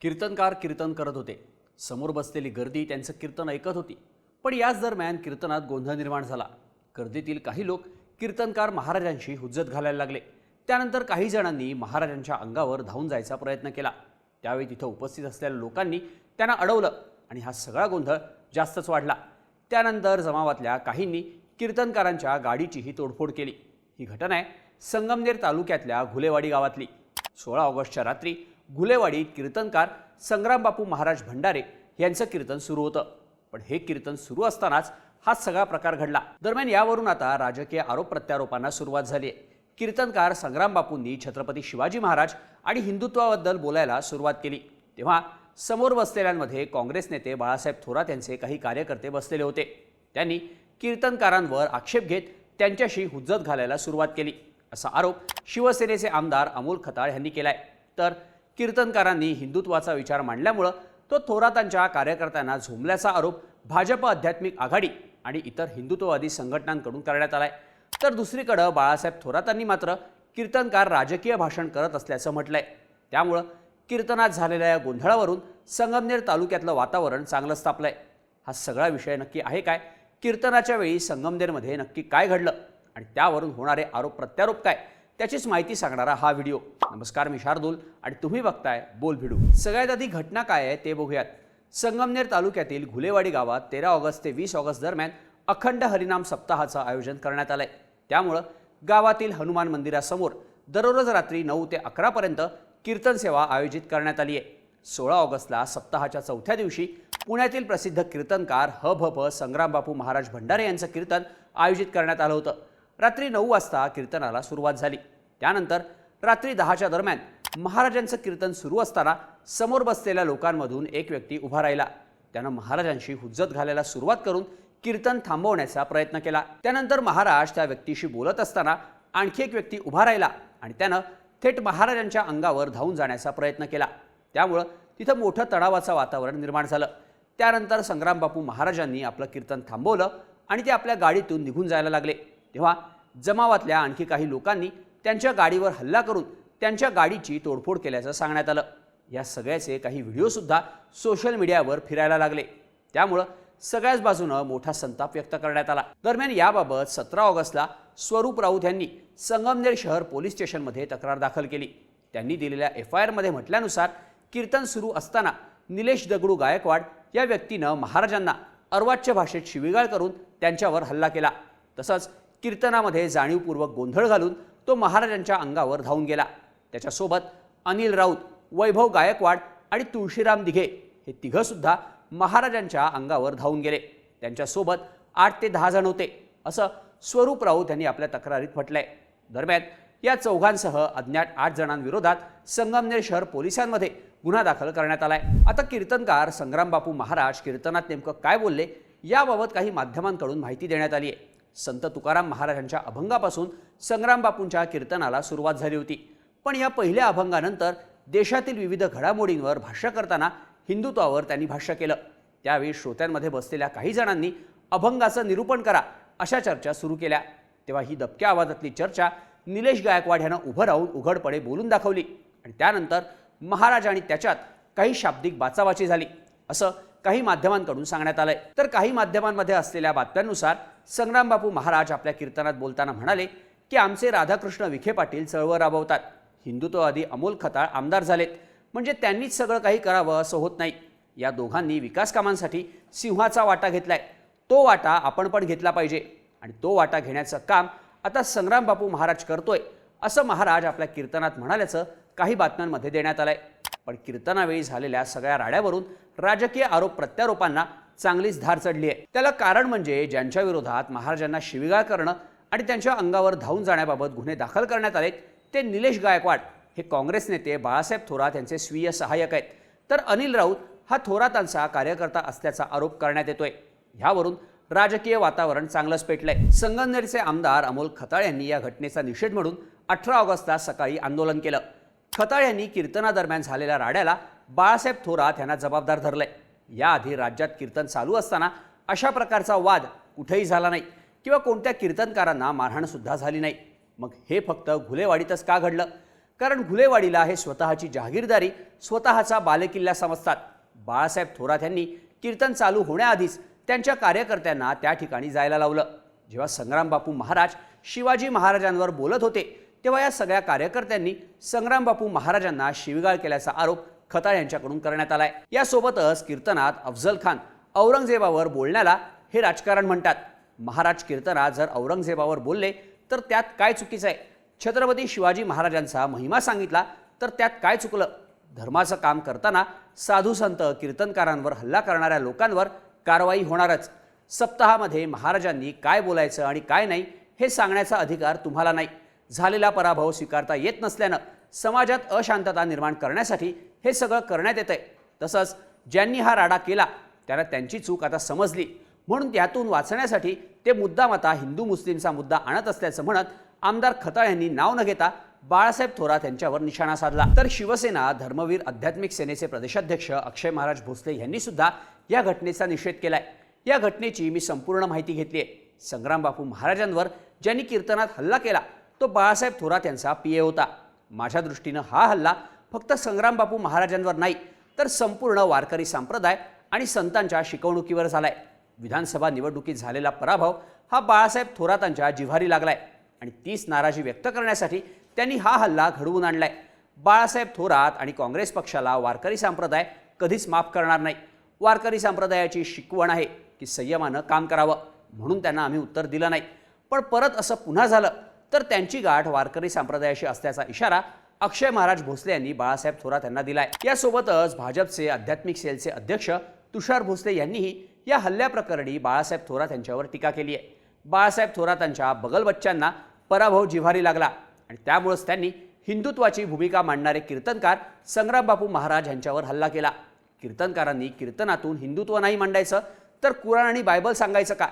कीर्तनकार कीर्तन करत होते. समोर बसलेली गर्दी त्यांचं कीर्तन ऐकत होती. पण याच दरम्यान कीर्तनात गोंधळ निर्माण झाला. गर्दीतील काही लोक कीर्तनकार महाराजांशी हुज्जत घालायला लागले. त्यानंतर काही जणांनी महाराजांच्या अंगावर धावून जायचा प्रयत्न केला. त्यावेळी तिथं उपस्थित असलेल्या लोकांनी त्यांना अडवलं आणि हा सगळा गोंधळ जास्तच वाढला. त्यानंतर जमावातल्या काहींनी कीर्तनकारांच्या गाडीचीही तोडफोड केली. ही घटना आहे संगमनेर तालुक्यातल्या घुलेवाडी गावातली. सोळा ऑगस्टच्या रात्री गुलेवाडी कीर्तनकार संग्रामबापू महाराज भंडारे यांचं कीर्तन सुरू होतं. पण हे कीर्तन सुरू असतानाच हा सगळा प्रकार घडला. दरम्यान यावरून आता राजकीय आरोप प्रत्यारोपांना सुरुवात झाली आहे कीर्तनकार संग्रामबापूंनी छत्रपती शिवाजी महाराज आणि हिंदुत्वाबद्दल बोलायला सुरुवात केली. तेव्हा समोर बसलेल्यांमध्ये काँग्रेस नेते बाळासाहेब थोरात यांचे काही कार्यकर्ते बसलेले होते. त्यांनी कीर्तनकारांवर आक्षेप घेत त्यांच्याशी हुज्जत घालायला सुरुवात केली. असा आरोप शिवसेनेचे आमदार अमोल खताळ यांनी केलाय. तर कीर्तनकारांनी हिंदुत्वाचा विचार मांडल्यामुळं तो थोरातांच्या कार्यकर्त्यांना झोंबल्याचा आरोप भाजप आध्यात्मिक आघाडी आणि इतर हिंदुत्ववादी संघटनांकडून करण्यात आलाय. तर दुसरीकडं बाळासाहेब थोरातांनी मात्र कीर्तनकार राजकीय भाषण करत असल्याचं म्हटलंय. त्यामुळं कीर्तनात झालेल्या या गोंधळावरून संगमनेर तालुक्यातलं वातावरण चांगलंच तापलंय हा सगळा विषय नक्की आहे काय? कीर्तनाच्या वेळी संगमनेरमध्ये नक्की काय घडलं? आणि त्यावरून होणारे आरोप प्रत्यारोप काय? त्याचीच माहिती सांगणारा हा व्हिडिओ. नमस्कार मी शार्दूल आणि तुम्ही बघताय बोल भिडू. सगळ्यात आधी घटना काय आहे ते बघूयात. संगमनेर तालुक्यातील घुलेवाडी गावात तेरा ऑगस्ट ते वीस ऑगस्ट दरम्यान अखंड हरिनाम सप्ताहाचं आयोजन करण्यात आलंय. त्यामुळं गावातील हनुमान मंदिरासमोर दररोज रात्री नऊ ते अकरापर्यंत कीर्तन सेवा आयोजित करण्यात आली आहे सोळा ऑगस्टला सप्ताहाच्या चौथ्या दिवशी पुण्यातील प्रसिद्ध कीर्तनकार ह भ प संग्रामबापू महाराज भंडारे यांचं कीर्तन आयोजित करण्यात आलं होतं. रात्री नऊ वाजता कीर्तनाला सुरुवात झाली. त्यानंतर रात्री दहाच्या दरम्यान महाराजांचं कीर्तन सुरू असताना समोर बसलेल्या लोकांमधून एक व्यक्ती उभा राहिला. त्यानं महाराजांशी हुज्जत घालायला सुरुवात करून कीर्तन थांबवण्याचा प्रयत्न केला. त्यानंतर महाराज त्या व्यक्तीशी बोलत असताना आणखी एक व्यक्ती उभा राहिला आणि त्यानं थेट महाराजांच्या अंगावर धावून जाण्याचा प्रयत्न केला. त्यामुळं तिथं मोठं तणावाचं वातावरण निर्माण झालं. त्यानंतर संग्रामबापू महाराजांनी आपलं कीर्तन थांबवलं आणि ते आपल्या गाडीतून निघून जायला लागले. तेव्हा जमावातल्या आणखी काही लोकांनी त्यांच्या गाडीवर हल्ला करून त्यांच्या गाडीची तोडफोड केल्याचं सांगण्यात आलं. या सगळ्याचे काही व्हिडिओसुद्धा सोशल मीडियावर फिरायला लागले. त्यामुळं सगळ्याच बाजूनं मोठा संताप व्यक्त करण्यात आला. दरम्यान याबाबत सतरा ऑगस्टला स्वरूप राऊत यांनी संगमनेर शहर पोलीस स्टेशनमध्ये तक्रार दाखल केली. त्यांनी दिलेल्या एफ आय आरमध्ये म्हटल्यानुसार कीर्तन सुरू असताना निलेश दगडू गायकवाड या व्यक्तीनं महाराजांना अर्वाच्य भाषेत शिवीगाळ करून त्यांच्यावर हल्ला केला. तसंच कीर्तनामध्ये जाणीवपूर्वक गोंधळ घालून तो महाराजांच्या अंगावर धावून गेला. त्याच्यासोबत अनिल राऊत वैभव गायकवाड आणि तुळशीराम दिघे हे तिघंसुद्धा महाराजांच्या अंगावर धावून गेले. त्यांच्यासोबत आठ ते दहा जण होते असं स्वरूप राऊत यांनी आपल्या तक्रारीत म्हटलंय. दरम्यान या चौघांसह अज्ञात आठ जणांविरोधात संगमनेर शहर पोलिसांमध्ये गुन्हा दाखल करण्यात आलाय. आता कीर्तनकार संग्रामबापू महाराज कीर्तनात नेमकं काय बोलले याबाबत काही माध्यमांकडून माहिती देण्यात आली आहे संत तुकाराम महाराजांच्या अभंगापासून संग्रामबापूंच्या कीर्तनाला सुरुवात झाली होती. पण या पहिल्या अभंगानंतर देशातील विविध घडामोडींवर भाष्य करताना हिंदुत्वावर त्यांनी भाष्य केलं. त्यावेळी श्रोत्यांमध्ये बसलेल्या काही जणांनी अभंगाचं निरूपण करा अशा चर्चा सुरू केल्या. तेव्हा ही दबक्या आवाजातली चर्चा निलेश गायकवाड यानं उभं राहून उघडपणे बोलून दाखवली. आणि त्यानंतर महाराज आणि त्याच्यात काही शाब्दिक बाचाबाची झाली. असं काही माध्यमांकडून सांगण्यात आलंय. तर काही माध्यमांमध्ये असलेल्या बातम्यांनुसार संग्रामबापू महाराज आपल्या कीर्तनात बोलताना म्हणाले की आमचे राधाकृष्ण विखे पाटील चळवळ राबवतात. हिंदुत्ववादी अमोल खताळ आमदार झालेत. म्हणजे त्यांनीच सगळं काही करावं असं होत नाही. या दोघांनी विकास कामांसाठी सिंहाचा वाटा घेतलाय. तो वाटा आपण पण घेतला पाहिजे. आणि तो वाटा घेण्याचं काम आता संग्रामबापू महाराज करतोय असं महाराज आपल्या कीर्तनात म्हणाल्याचं काही बातम्यांमध्ये देण्यात आलंय. पण कीर्तनावेळी झालेल्या सगळ्या राड्यावरून राजकीय आरोप प्रत्यारोपांना चांगलीच धार चढली आहे. त्याला कारण म्हणजे ज्यांच्या विरोधात महाराजांना शिवीगाळ करणं आणि त्यांच्या अंगावर धावून जाण्याबाबत गुन्हे दाखल करण्यात आलेत ते निलेश गायकवाड हे काँग्रेस नेते बाळासाहेब थोरात यांचे स्वीय सहाय्यक आहेत. तर अनिल राऊत हा थोरातांचा कार्यकर्ता असल्याचा आरोप करण्यात येतोय. ह्यावरून राजकीय वातावरण चांगलंच पेटलंय. संगमनेरचे आमदार अमोल खताळ यांनी या घटनेचा निषेध म्हणून अठरा ऑगस्टला सकाळी आंदोलन केलं. खताळ यांनी कीर्तनादरम्यान झालेल्या राड्याला बाळासाहेब थोरात यांना जबाबदार धरलंय याआधी राज्यात कीर्तन चालू असताना अशा प्रकारचा वाद कुठेही झाला नाही किंवा कोणत्या कीर्तनकारांना मारहाणसुद्धा झाली नाही. मग हे फक्त घुलेवाडीतच का घडलं? कारण घुलेवाडीला हे स्वतःची जहागीरदारी स्वतःचा बालेकिल्ला समजतात. बाळासाहेब थोरात यांनी कीर्तन चालू होण्याआधीच त्यांच्या कार्यकर्त्यांना त्या ठिकाणी जायला लावलं. जेव्हा संग्रामबापू महाराज शिवाजी महाराजांवर बोलत होते तेव्हा या सगळ्या कार्यकर्त्यांनी संग्राम बापू महाराजांना शिवीगाळ केल्याचा आरोप खताळ यांच्याकडून करण्यात आलाय. यासोबतच कीर्तनात अफजल खान औरंगजेबावर बोलण्याला हे राजकारण म्हणतात. महाराज कीर्तनात जर औरंगजेबावर बोलले तर त्यात काय चुकीचं आहे? छत्रपती शिवाजी महाराजांचा महिमा सांगितला तर त्यात काय चुकलं? धर्माचं काम करताना साधू संत कीर्तनकारांवर हल्ला करणाऱ्या लोकांवर कारवाई होणारच. सप्ताहामध्ये महाराजांनी काय बोलायचं आणि काय नाही हे सांगण्याचा अधिकार तुम्हाला नाही. झालेला पराभव स्वीकारता येत नसल्यानं समाजात अशांतता निर्माण करण्यासाठी हे सगळं करण्यात येतंय. तसंच ज्यांनी हा राडा केला त्यांना त्यांची चूक आता समजली. म्हणून त्यातून वाचण्यासाठी ते मुद्दाम आता हिंदू मुस्लिमचा मुद्दा आणत असल्याचं म्हणत आमदार खताळ यांनी नाव न घेता बाळासाहेब थोरात यांच्यावर निशाणा साधला. तर शिवसेना धर्मवीर आध्यात्मिक सेनेचे प्रदेशाध्यक्ष अक्षय महाराज भोसले यांनी सुद्धा या घटनेचा निषेध केलाय. या घटनेची मी संपूर्ण माहिती घेतली आहे संग्रामबापू महाराजांवर ज्यांनी कीर्तनात हल्ला केला तो बाळासाहेब थोरात यांचा पीए होता. माझ्या दृष्टीनं हा हल्ला फक्त संग्रामबापू महाराजांवर नाही तर संपूर्ण वारकरी संप्रदाय आणि संतांच्या शिकवणुकीवर झालाय. विधानसभा निवडणुकीत झालेला पराभव हा बाळासाहेब थोरातांच्या जिव्हारी लागलाय आणि तीच नाराजी व्यक्त करण्यासाठी त्यांनी हा हल्ला घडवून आणलाय. बाळासाहेब थोरात आणि काँग्रेस पक्षाला वारकरी संप्रदाय कधीच माफ करणार नाही. वारकरी संप्रदायाची शिकवण आहे की संयमानं काम करावं म्हणून त्यांना आम्ही उत्तर दिलं नाही. पण परत असं पुन्हा झालं तर त्यांची गाठ वारकरी संप्रदायाशी असल्याचा इशारा अक्षय महाराज भोसले यांनी बाळासाहेब थोरात यांना दिलाय. यासोबतच भाजपचे आध्यात्मिक सेलचे अध्यक्ष तुषार भोसले यांनीही या हल्ल्याप्रकरणी बाळासाहेब थोरात यांच्यावर टीका केली आहे. बाळासाहेब थोरातांच्या बगलबच्च्यांना पराभव जिव्हारी लागला आणि त्यामुळेच त्यांनी हिंदुत्वाची भूमिका मांडणारे कीर्तनकार संग्राम बापू महाराज यांच्यावर हल्ला केला. कीर्तनकारांनी कीर्तनातून हिंदुत्व नाही मांडायचं तर कुराण आणि बायबल सांगायचं का?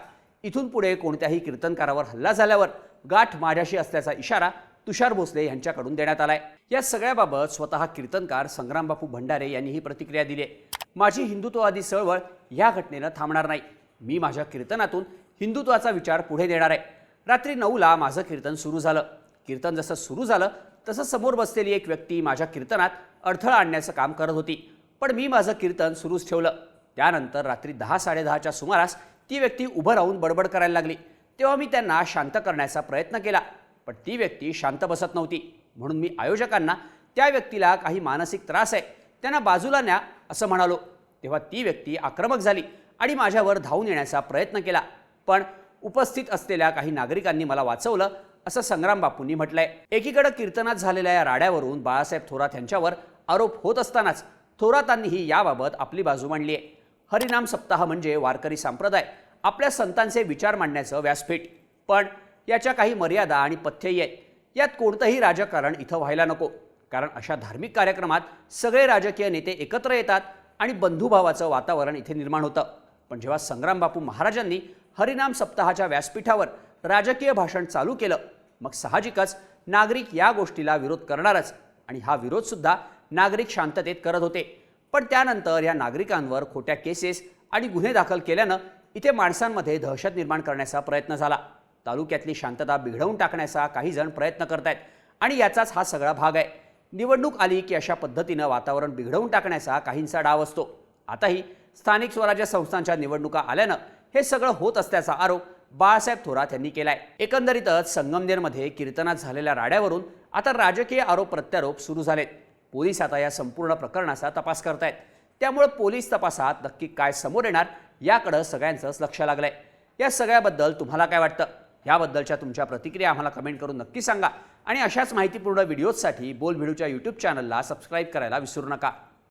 इथून पुढे कोणत्याही कीर्तनकारावर हल्ला झाल्यावर गाठ माझ्याशी असल्याचा इशारा तुषार भोसले यांच्याकडून देण्यात आलाय. या सगळ्याबाबत स्वतः कीर्तनकार संग्रामबापू भंडारे यांनी ही प्रतिक्रिया दिली आहे. माझी हिंदुत्ववादी चळवळ या घटनेनं थांबणार नाही. मी माझ्या कीर्तनातून हिंदुत्वाचा विचार पुढे देणार आहे. रात्री नऊला माझं कीर्तन सुरू झालं. कीर्तन जसं सुरू झालं तसं समोर बसलेली एक व्यक्ती माझ्या कीर्तनात अडथळा आणण्याचं काम करत होती. पण मी माझं कीर्तन सुरूच ठेवलं. त्यानंतर रात्री दहा साडेदहाच्या सुमारास ती व्यक्ती उभं राहून बडबड करायला लागली. तेव्हा मी त्यांना शांत करण्याचा प्रयत्न केला. पण ती व्यक्ती शांत बसत नव्हती. म्हणून मी आयोजकांना त्या व्यक्तीला काही मानसिक त्रास आहे त्यांना बाजूला न्या असं म्हणालो. तेव्हा ती व्यक्ती आक्रमक झाली आणि माझ्यावर धावून येण्याचा प्रयत्न केला. पण उपस्थित असलेल्या काही नागरिकांनी मला वाचवलं असं संग्राम बापूंनी म्हटलंय. एकीकडे कीर्तनात झालेल्या या राड्यावरून बाळासाहेब थोरात यांच्यावर आरोप होत असतानाच थोरातांनीही याबाबत आपली बाजू मांडली आहे हरिनाम सप्ताह म्हणजे वारकरी संप्रदाय. आपल्या संतांचे विचार मांडण्याचं व्यासपीठ. पण याच्या काही मर्यादा आणि पथ्यही आहेत. यात कोणतंही राजकारण इथं व्हायला नको. कारण अशा धार्मिक कार्यक्रमात सगळे राजकीय नेते एकत्र येतात आणि बंधुभावाचं वातावरण इथे निर्माण होतं. पण जेव्हा संग्राम बापू महाराजांनी हरिनाम सप्ताहाच्या व्यासपीठावर राजकीय भाषण चालू केलं मग साहजिकच नागरिक या गोष्टीला विरोध करणारच आणि हा विरोधसुद्धा नागरिक शांततेत करत होते. पण त्यानंतर या नागरिकांवर खोट्या केसेस आणि गुन्हे दाखल केल्यानं इथे माणसांमध्ये दहशत निर्माण करण्याचा प्रयत्न झाला. तालुक्यातली शांतता बिघडवून टाकण्याचा काही जण प्रयत्न आहेत आणि याचाच हा सगळा भाग आहे. निवडणूक आली की अशा पद्धतीनं वातावरण बिघडवून टाकण्याचा काहींचा डाव असतो. आताही स्थानिक स्वराज्य संस्थांच्या निवडणुका आल्यानं हे सगळं होत असल्याचा आरोप बाळासाहेब थोरात यांनी केलाय. एकंदरीतच संगमनेरमध्ये कीर्तनात झालेल्या राड्यावरून आता राजकीय आरोप प्रत्यारोप सुरू झालेत. पोलीस आता या संपूर्ण प्रकरणाचा तपास करतायत. त्यामुळं पोलीस तपासात नक्की काय समोर येणार याकडं सगळ्यांचंच लक्ष लागलंय. या सगळ्याबद्दल तुम्हाला काय वाटतं? याबद्दलच्या तुमच्या प्रतिक्रिया आम्हाला कमेंट करून नक्की सांगा. आणि अशाच माहितीपूर्ण व्हिडिओजसाठी बोल व्हिडिओच्या यूट्यूब चॅनलला सबस्क्राईब करायला विसरू नका.